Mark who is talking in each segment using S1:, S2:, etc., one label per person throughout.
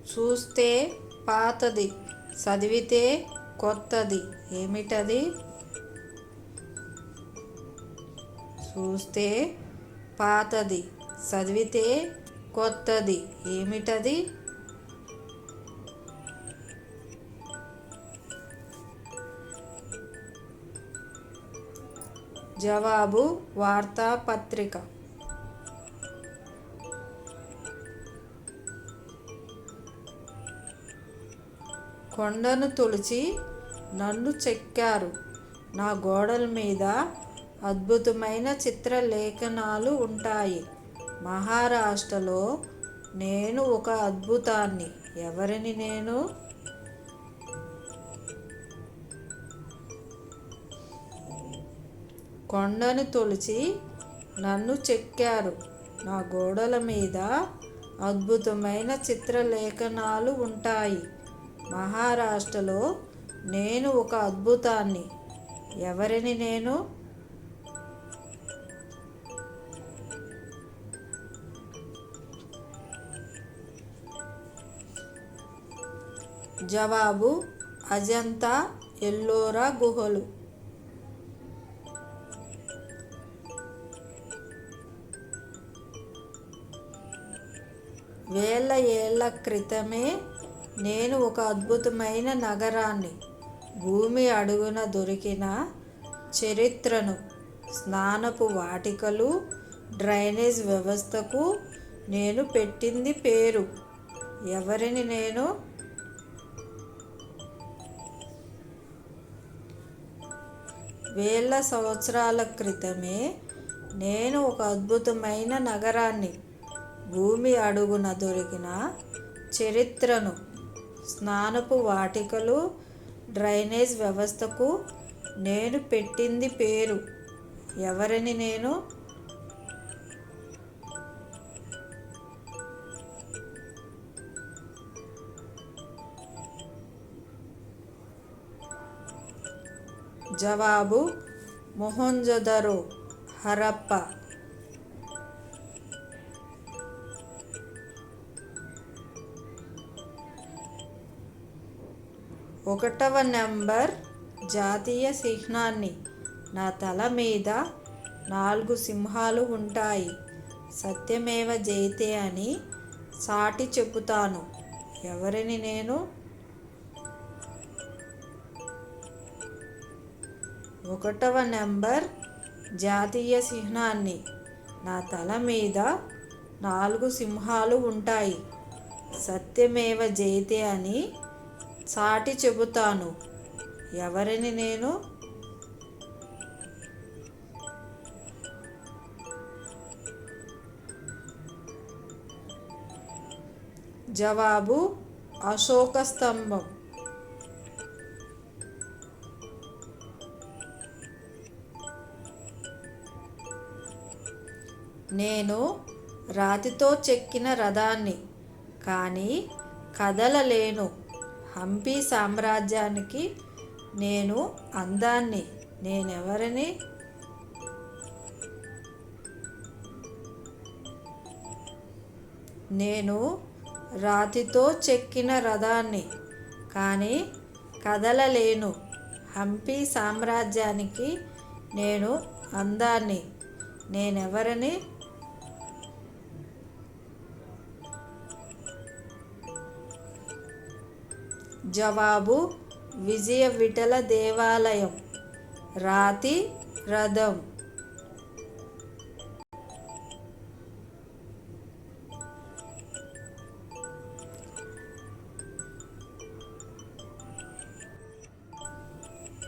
S1: చూస్తే పాతది చదివితే కొత్తది. ఏమిటది? చూస్తే పాతది చదివితే కొత్తది. ఏమిటది? జవాబు వార్తాపత్రిక. కొండను తొలిచి నన్ను చెక్కారు. నా గోడల మీద అద్భుతమైన చిత్రలేఖనాలు ఉంటాయి. మహారాష్ట్రలో నేను ఒక అద్భుతాన్ని. ఎవరిని నేను? కొండను తొలిచి నన్ను చెక్కారు. నా గోడల మీద అద్భుతమైన చిత్రలేఖనాలు ఉంటాయి. మహారాష్ట్రలో నేను ఒక అద్భుతాన్ని. ఎవరిని నేను? జవాబు అజంతా ఎల్లోరా గుహలు. వేల ఏళ్ళ క్రితమే నేను ఒక అద్భుతమైన నగరాన్ని భూమి అడుగున దొరికిన చరిత్రను స్నానపు వాటికలు డ్రైనేజ్ వ్యవస్థకు నేను పెట్టింది పేరు. ఎవరిని నేను? వేల సంవత్సరాల క్రితమే నేను ఒక అద్భుతమైన నగరాన్ని భూమి అడుగున దొరికిన చరిత్రను స్నానపు వాటికలు డ్రైనేజ్ వ్యవస్థకు నేను పెట్టింది పేరు. ఎవరిని నేను? జవాబు మొహంజదరో హరప్ప. ఒకటవ నెంబర్ జాతీయ చిహ్నాన్ని. నా తల మీద నాలుగు సింహాలు ఉంటాయి. సత్యమేవ జయతే అని సాటి చెబుతాను. ఎవరిని నేను? ఒకటవ నెంబర్ జాతీయ చిహ్నాన్ని. నా తల మీద నాలుగు సింహాలు ఉంటాయి. సత్యమేవ జయతే అని సాటి చెబుతాను. ఎవరిని నేను? జవాబు అశోక స్తంభం. నేను రాతితో చెక్కిన రథాన్ని కానీ కదలలేను. హంపి సామ్రాజ్యానికి నేను అందాన్ని నేనెవరిని? నేను రాతితో చెక్కిన రథాన్ని కానీ కదలలేను. హంపి సామ్రాజ్యానికి నేను అందాన్ని నేనెవరిని? జవాబు విజయ విఠల దేవాలయం. రాతి రథం.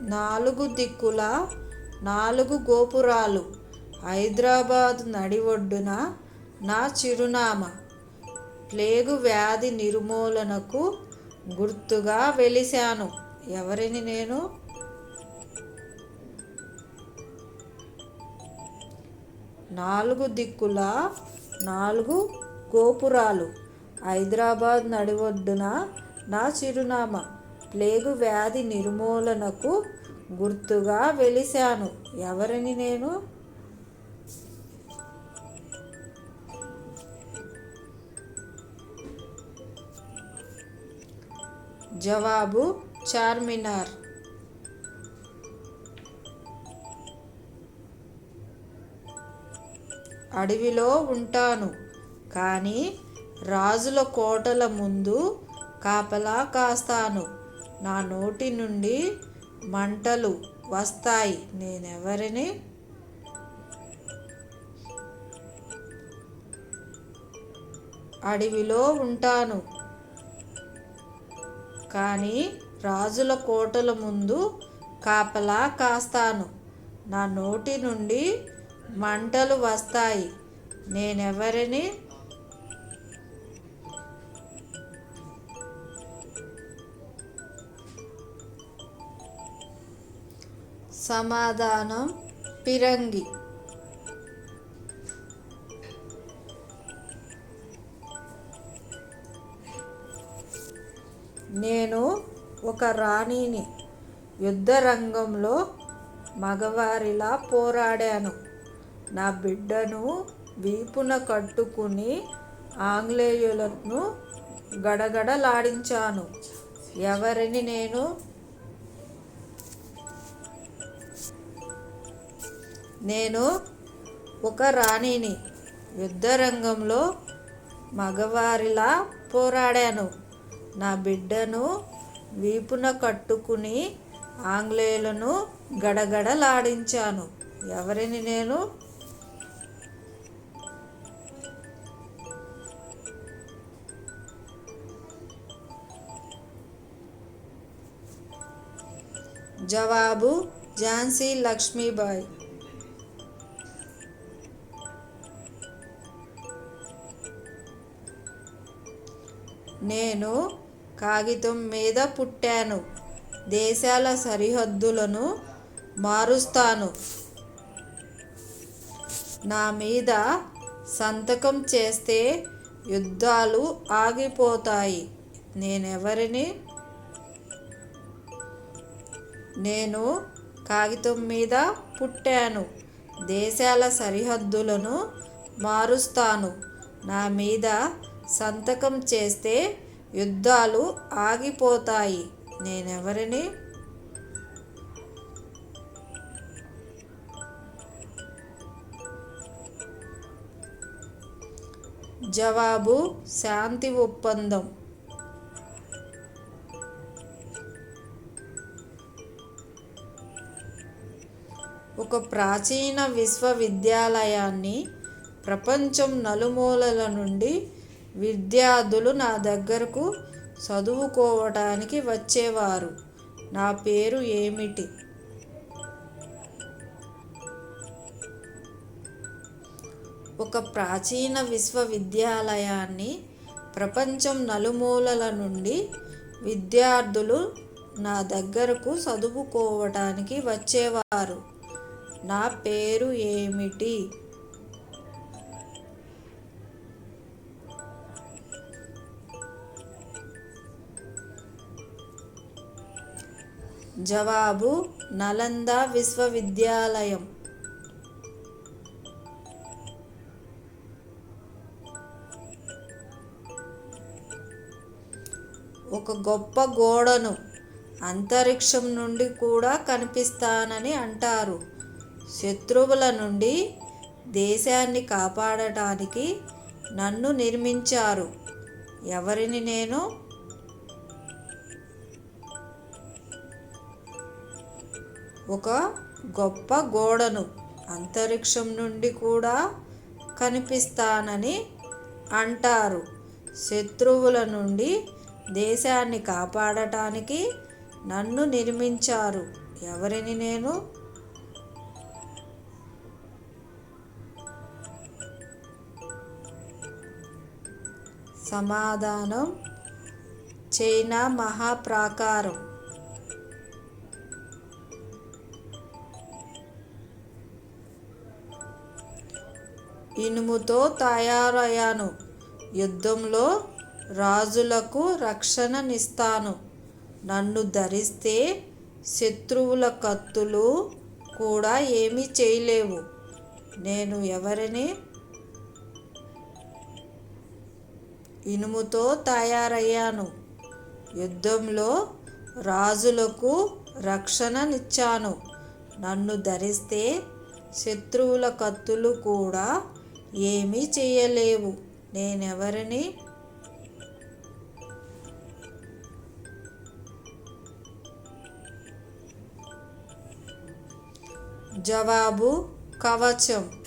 S1: నాలుగు దిక్కుల నాలుగు గోపురాలు. హైదరాబాద్ నడి ఒడ్డున నా చిరునామా. ప్లేగు వ్యాధి నిర్మూలనకు గుర్తుగా వెలిశాను. ఎవరిని నేను? నాలుగు దిక్కుల నాలుగు గోపురాలు. హైదరాబాద్ నడివొడ్డున నా చిరునామా. ప్లేగు వ్యాధి నిర్మూలనకు గుర్తుగా వెలిశాను. ఎవరిని నేను? జవాబు చార్మినార్. అడవిలో ఉంటాను కానీ రాజుల కోటల ముందు కాపలా కాస్తాను. నా నోటి నుండి మంటలు వస్తాయి నేనెవరిని? అడవిలో ఉంటాను కానీ రాజుల కోటల ముందు కాపలా కాస్తాను. నా నోటి నుండి మంటలు వస్తాయి. నేనెవరిని? సమాధానం పిరంగి. నేను ఒక రాణిని యుద్ధరంగంలో మగవారిలా పోరాడాను. నా బిడ్డను వీపున కట్టుకుని ఆంగ్లేయులను గడగడలాడించాను. ఎవరిని నేను? నేను ఒక రాణిని యుద్ధరంగంలో మగవారిలా పోరాడాను. నా బిడ్డను వీపున కట్టుకుని ఆంగ్లేయులను గడగడలాడించాను. ఎవరిని నేను? జవాబు ఝాన్సీ లక్ష్మీబాయి. నేను కాగితం మీద పుట్టాను. దేశాల సరిహద్దులను మారుస్తాను. నా మీద సంతకం చేస్తే యుద్ధాలు ఆగిపోతాయి. నేనెవరిని? నేను కాగితం మీద పుట్టాను. దేశాల సరిహద్దులను మారుస్తాను. నా మీద సంతకం చేస్తే యుద్ధాలు ఆగిపోతాయి. నేనెవరిని? జవాబు శాంతి ఒప్పందం. ఒక ప్రాచీన విశ్వవిద్యాలయాన్ని ప్రపంచం నలుమూలల నుండి విద్యార్థులు నా దగ్గరకు చదువుకోవటానికి వచ్చేవారు. నా పేరు ఏమిటి? ఒక ప్రాచీన విశ్వవిద్యాలయాన్ని ప్రపంచం నలుమూలల నుండి విద్యార్థులు నా దగ్గరకు చదువుకోవటానికి వచ్చేవారు. నా పేరు ఏమిటి? జవాబు నలంద విశ్వవిద్యాలయం. ఒక గొప్ప గోడను అంతరిక్షం నుండి కూడా కనిపిస్తానని అంటారు. శత్రువుల నుండి దేశాన్ని కాపాడటానికి నన్ను నిర్మించారు. ఎవరిని నేను ఒక గొప్ప గోడను అంతరిక్షం నుండి కూడా కనిపిస్తానని అంటారు. శత్రువుల నుండి దేశాన్ని కాపాడటానికి నన్ను నిర్మించారు. ఎవరిని నేను? సమాధానం చైనా మహాప్రాకారం. ఇనుముతో తయారయ్యాను. యుద్ధంలో రాజులకు రక్షణనిస్తాను. నన్ను ధరిస్తే శత్రువుల కత్తులు కూడా ఏమీ చేయలేవు. నేను ఎవరిని? ఇనుముతో తయారయ్యాను. యుద్ధంలో రాజులకు రక్షణనిచ్చాను. నన్ను ధరిస్తే శత్రువుల కత్తులు కూడా ఏమీ చేయలేవు. నేనెవరిని? జవాబు కవచం.